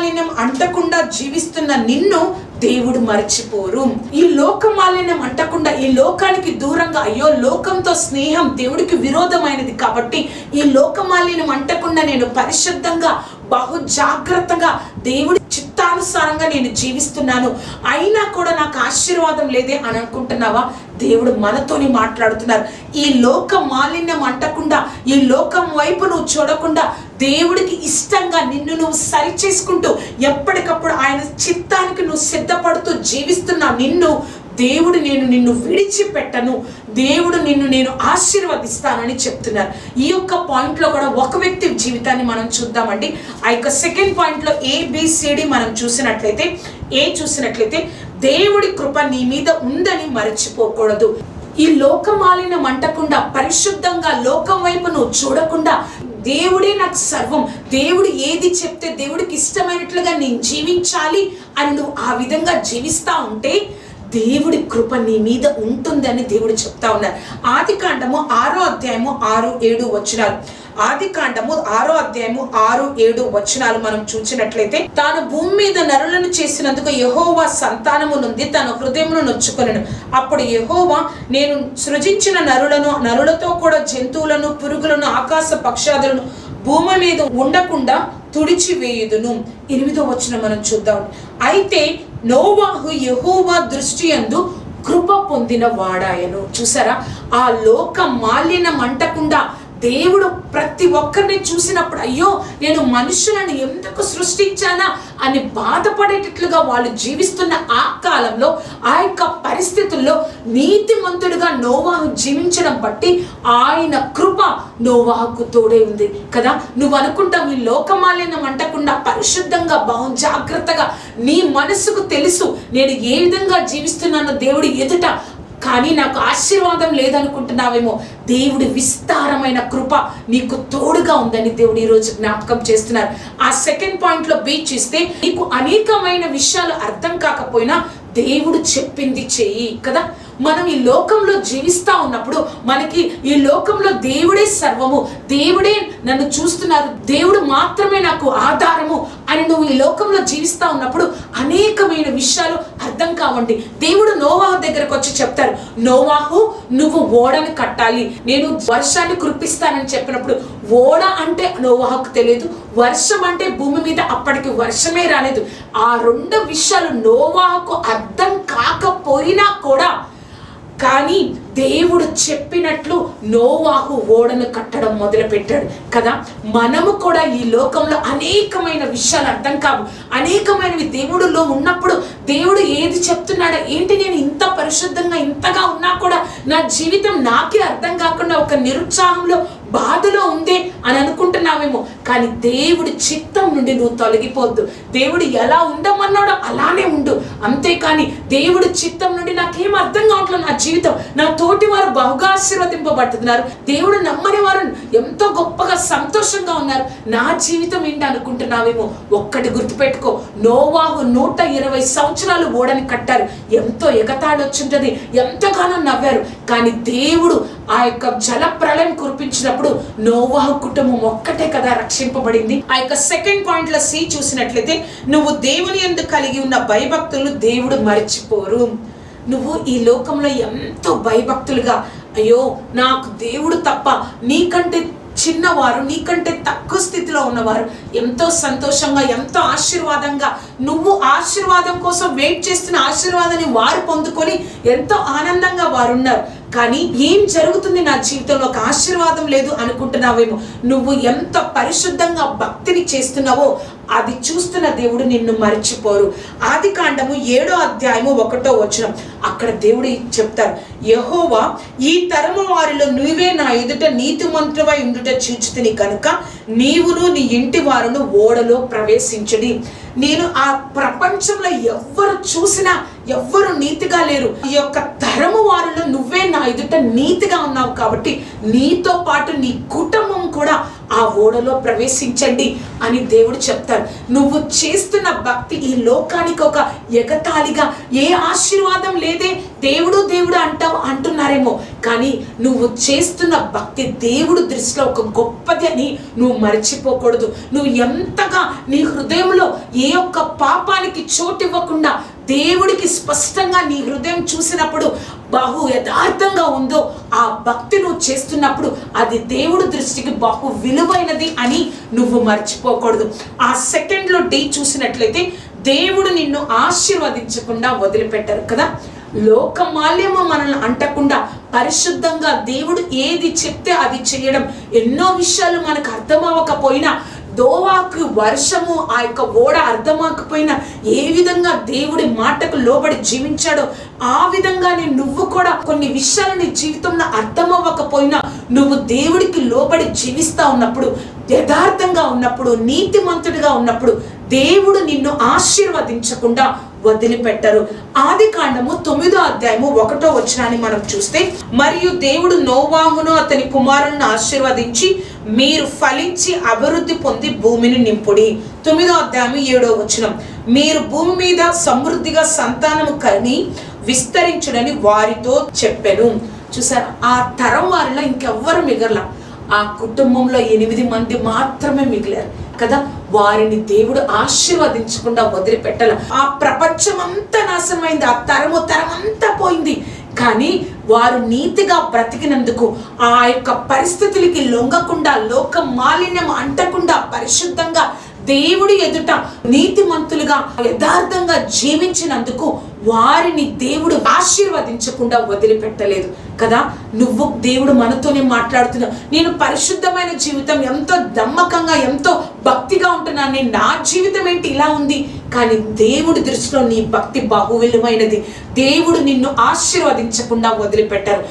లోకమాలిన్యం అంటకుండా జీవిస్తున్న నిన్ను దేవుడు మర్చిపోరు. ఈ లోకమాలిన్యం అంటకుండా ఈ లోకానికి దూరంగా అయ్యో లోకంతో స్నేహం దేవుడికి విరోధమైనది కాబట్టి ఈ లోకమాలిన్యం అంటకుండా నేను పరిశుద్ధంగా బహు జాగ్రత్తగా దేవుడి ఇష్టానుసారంగా నేను జీవిస్తున్నాను. అయినా కూడా నాకు ఆశీర్వాదం లేదే అని అనుకుంటున్నావా? దేవుడు మనతోని మాట్లాడుతున్నారు. ఈ లోక మాలిన్యం అంటకుండా ఈ లోకం వైపు నువ్వు చూడకుండా దేవుడికి ఇష్టంగా నిన్ను నువ్వు సరి చేసుకుంటూ ఎప్పటికప్పుడు ఆయన చిత్తానికి నువ్వు సిద్ధపడుతూ జీవిస్తున్న నిన్ను దేవుడు నేను నిన్ను విడిచిపెట్టను. దేవుడు నిన్ను నేను ఆశీర్వదిస్తానని చెప్తున్నారు. ఈ యొక్క పాయింట్లో కూడా ఒక వ్యక్తి జీవితాన్ని మనం చూద్దామండి. ఆ యొక్క సెకండ్ పాయింట్లో ఏబిసిడి మనం చూసినట్లయితే ఏ చూసినట్లయితే దేవుడి కృప నీ మీద ఉందని మరచిపోకూడదు. ఈ లోకమాలిన మంటకుండా పరిశుద్ధంగా లోకం వైపు నువ్వు చూడకుండా దేవుడే నాకు సర్వం. దేవుడు ఏది చెప్తే దేవుడికి ఇష్టమైనట్లుగా నేను జీవించాలి అని నువ్వు ఆ విధంగా జీవిస్తూ ఉంటే దేవుడి కృప నీ మీద ఉంటుందని దేవుడు చెప్తా ఉన్నారు. ఆది కాండము ఆరో అధ్యాయము ఆరు ఏడు వచనాలు. ఆది కాండము ఆరో అధ్యాయము ఆరు ఏడు వచనాలు మనం చూసినట్లయితే తాను భూమి మీద నరులను చేసినందుకు యహోవా సంతానము నుండి తన హృదయమును నొచ్చుకొనను. అప్పుడు యహోవా నేను సృజించిన నరులను నరులతో కూడా జంతువులను పురుగులను ఆకాశ పక్షాదులను భూమి మీద ఉండకుండా తుడిచివేయుదును. ఎనిమిదో వచ్చిన మనం చూద్దాం. అయితే నోవాహు యహోవా దృష్టి అందు కృప పొందిన వాడాయను. చూసారా? ఆ లోక మాలిన అంటకుండా దేవుడు ప్రతి ఒక్కరిని చూసినప్పుడు అయ్యో నేను మనుషులను ఎందుకు సృష్టించానా అని బాధపడేటట్లుగా వాళ్ళు జీవిస్తున్న ఆ కాలంలో ఆ యొక్క పరిస్థితుల్లో నీతిమంతుడిగా నోవాహు జీవించడం బట్టి ఆయన కృప నోవాహుకు తోడే ఉంది. కదా? నువ్వు అనుకుంటావు ఈ లోకమాలిన్యం అంటకుండా పరిశుద్ధంగా బహు జాగ్రత్తగా నీ మనసుకు తెలుసు నేను ఏ విధంగా జీవిస్తున్నానో దేవుడి ఎదుట కానీ నాకు ఆశీర్వాదం లేదనుకుంటున్నావేమో. దేవుడి విస్తారమైన కృప నీకు తోడుగా ఉందని దేవుడు ఈరోజు జ్ఞాపకం చేస్తున్నారు. ఆ సెకండ్ పాయింట్లో బీచ్ ఇస్తే నీకు అనేకమైన విషయాలు అర్థం కాకపోయినా దేవుడు చెప్పింది చెయ్యి కదా? మనం ఈ లోకంలో జీవిస్తా ఉన్నప్పుడు మనకి ఈ లోకంలో దేవుడే సర్వము. దేవుడే నన్ను చూస్తున్నారు. దేవుడు మాత్రమే నాకు ఆధారము అని నువ్వు ఈ లోకంలో జీవిస్తా ఉన్నప్పుడు అనేకమైన విషయాలు అర్థం కావండి. దేవుడు నోవాహు దగ్గరకు వచ్చి చెప్తారు నోవాహు నువ్వు ఓడని కట్టాలి. నేను వర్షాన్ని కురిపిస్తానని చెప్పినప్పుడు ఓడ అంటే నోవాహుకు తెలియదు వర్షం అంటే భూమి మీద అప్పటికి వర్షమే రాలేదు. ఆ రెండు విషయాలు నోవాహుకు అర్థం కాకపోయినా కూడా కానీ దేవుడు చెప్పినట్లు నోవాహు ఓడను కట్టడం మొదలుపెట్టాడు కదా? మనము కూడా ఈ లోకంలో అనేకమైన విషయాలు అర్థం కావు. అనేకమైనవి దేవుడులో ఉన్నప్పుడు దేవుడు ఏది చెప్తున్నాడో ఏంటి నేను ఇంత పరిశుద్ధంగా ఇంతగా ఉన్నా కూడా నా జీవితం నాకే అర్థం కాకుండా ఒక నిరుత్సాహంలో బాధలో ఉందే అని అనుకుంటున్నావేమో. కానీ దేవుడి చిత్తం నుండి నువ్వు తొలగిపోద్దు. దేవుడు ఎలా ఉండమన్నాడో అలానే ఉండు. అంతేకాని దేవుడి చిత్తం నుండి నాకేం అర్థం కావట్లేదు నా జీవితం. నా తోటి వారు బహుగా ఆశీర్వదింపబడుతున్నారు. దేవుడు నమ్మని వారు ఎంతో గొప్పగా సంతోషంగా ఉన్నారు. నా జీవితం ఏంటి అనుకుంటున్నావేమో ఒక్కటి గుర్తుపెట్టుకో. నోవాహు నూట ఇరవై సంవత్సరాలు ఓడని కట్టారు. ఎంతో ఎగతాళి వచ్చింటది ఎంతగానో నవ్వారు. కానీ దేవుడు ఆ యొక్క జల ప్రళయం కురిపించినప్పుడు నోవాహు కుటుంబం ఒక్కటే కదా రక్షింపబడింది. ఆ యొక్క సెకండ్ పాయింట్లో సి చూసినట్లయితే నువ్వు దేవుని ఎందుకు కలిగి ఉన్న భయభక్తులు దేవుడు మర్చిపోరు. నువ్వు ఈ లోకంలో ఎంతో భయభక్తులుగా అయ్యో నాకు దేవుడు తప్ప నీకంటే చిన్నవారు నీకంటే తక్కువ స్థితిలో ఉన్నవారు ఎంతో సంతోషంగా ఎంతో ఆశీర్వాదంగా నువ్వు ఆశీర్వాదం కోసం వెయిట్ చేస్తున్న ఆశీర్వాదాన్ని వారు పొందుకొని ఎంతో ఆనందంగా వారు ఉన్నారు కానీ ఏం జరుగుతుంది నా జీవితంలో? ఒక ఆశీర్వాదం లేదు అనుకుంటున్నావేమో. నువ్వు ఎంత పరిశుద్ధంగా భక్తిని చేస్తున్నావో అది చూస్తున్న దేవుడు నిన్ను మర్చిపోరు. ఆది కాండము ఏడో అధ్యాయము ఒకటో వచనం. అక్కడ దేవుడు చెప్తారు యహోవా ఈ తరము వారిలో నువ్వే నా ఎదుట నీతిమంతువై ఉండుట చీచుతుని కనుక నీవును నీ ఇంటి వారును ఓడలో ప్రవేశించడి. నేను ఆ ప్రపంచంలో ఎవ్వరు చూసినా ఎవ్వరు నీతిగా లేరు. ఈ యొక్క తరము వారిలో నువ్వే నా ఎదుట నీతిగా ఉన్నావు కాబట్టి నీతో పాటు నీ కుటుంబం కూడా ఆ ఓడలో ప్రవేశించండి అని దేవుడు చెప్తారు నువ్వు చేస్తున్న భక్తి ఈ లోకానికి ఒక ఎగతాళిగా ఏ ఆశీర్వాదం లేదే దేవుడు దేవుడు అంటావు అంటున్నారేమో. కానీ నువ్వు చేస్తున్న భక్తి దేవుడు దృష్టిలో ఒక గొప్పది అని నువ్వు మర్చిపోకూడదు. నువ్వు ఎంతగా నీ హృదయంలో ఏ ఒక్క పాపానికి చోటు ఇవ్వకుండా దేవుడికి స్పష్టంగా నీ హృదయం చూసినప్పుడు బహు యథార్థంగా ఉందో ఆ భక్తి నువ్వు చేస్తున్నప్పుడు అది దేవుడి దృష్టికి బహు విలువైనది అని నువ్వు మర్చిపోకూడదు. ఆ సెకండ్లో డే చూసినట్లయితే దేవుడు నిన్ను ఆశీర్వదించకుండా వదిలిపెట్టారు కదా. లోకమాల్యము మనల్ని అంటకుండా పరిశుద్ధంగా దేవుడు ఏది చెప్తే అది చేయడం ఎన్నో విషయాలు మనకు అర్థం అవ్వకపోయినా దోవాకు వర్షము ఆ యొక్క ఓడ అర్థమాకపోయినా ఏ విధంగా దేవుడి మాటకు లోబడి జీవించాడో ఆ విధంగానే నువ్వు కూడా కొన్ని విషయాలు నీ జీవితంలో అర్థమవ్వకపోయినా నువ్వు దేవుడికి లోబడి జీవిస్తా ఉన్నప్పుడు యథార్థంగా ఉన్నప్పుడు నీతిమంతుడిగా ఉన్నప్పుడు దేవుడు నిన్ను ఆశీర్వదించకుండా వదిలిపెట్టరు. ఆది కాండము తొమ్మిదో అధ్యాయము ఒకటో వచనాన్ని మనం చూస్తే మరియు దేవుడు నోవాహును అతని కుమారులను ఆశీర్వదించి మీరు ఫలించి అభివృద్ధి పొంది భూమిని నింపుడి. తొమ్మిదో అధ్యాయం ఏడో వచనం. మీరు భూమి మీద సమృద్ధిగా సంతానము కని విస్తరించుడని వారితో చెప్పెను. చూసారు? ఆ తరం వారిలో ఇంకెవ్వరు మిగల ఆ కుటుంబంలో ఎనిమిది మంది మాత్రమే మిగిలారు. కదా? వారిని దేవుడు ఆశీర్వదించకుండా వదిలిపెట్టాల. ఆ ప్రపంచం అంతా నాశనమైంది. ఆ తరము తరం అంతా పోయింది. కానీ వారు నీతిగా బ్రతికినందుకు ఆ యొక్క పరిస్థితులకి లొంగకుండా లోక మాలిన్యం అంటకుండా పరిశుద్ధంగా దేవుడి ఎదుట నీతిమంతులుగా యథార్థంగా జీవించినందుకు వారిని దేవుడు ఆశీర్వదించకుండా వదిలిపెట్టలేదు. కదా? నువ్వు దేవుడు మనతోనే మాట్లాడుతున్నావు నేను పరిశుద్ధమైన జీవితం ఎంతో నమ్మకంగా ఎంతో భక్తిగా ఉంటున్నాను. నేను నా జీవితం ఏంటి? ఇలా ఉంది. కానీ దేవుడి దృష్టిలో నీ భక్తి బహువిలువైనది దేవుడు నిన్ను ఆశీర్వదించకుండా వదిలిపెట్టారు.